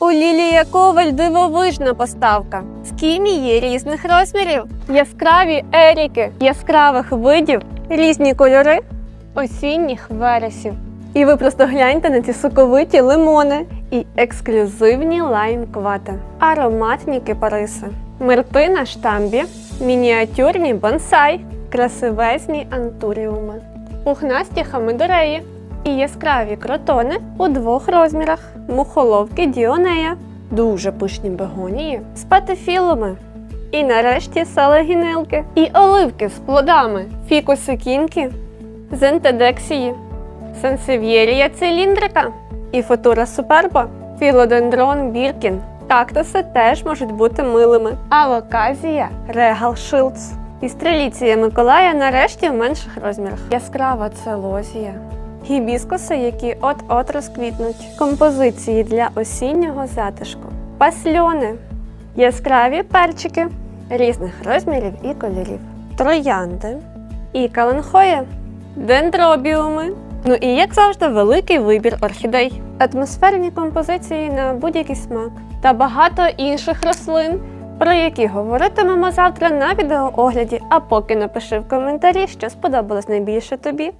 У Лілія Коваль дивовижна поставка. Скімії різних розмірів, яскраві еріки, яскравих видів, різні кольори, осінніх вересів. І ви просто гляньте на ці соковиті лимони і ексклюзивні лайм-квати, ароматні кипариси, мирти на штамбі, мініатюрні бонсай, красивезні антуріуми, пухнасті хамидореї і яскраві кротони у двох розмірах, мухоловки діонея, дуже пишні бегонії з патефілами. І нарешті салегінелки і оливки з плодами, фікуси кінки, зентедексії, сансев'єрія циліндрика і футура суперба, філодендрон біркін. Кактуси теж можуть бути милими. Алоказія, регал шилдс. І стреліція Миколая нарешті в менших розмірах. Яскрава целозія. Гібіскуси, які от-от розквітнуть. Композиції для осіннього затишку. Пасльони. Яскраві перчики різних розмірів і кольорів. Троянди. І каленхоя. Дендробіуми. Ну і як завжди, великий вибір орхідей, атмосферні композиції на будь-який смак та багато інших рослин, про які говоритимемо завтра на відеоогляді. А поки напиши в коментарі, що сподобалось найбільше тобі.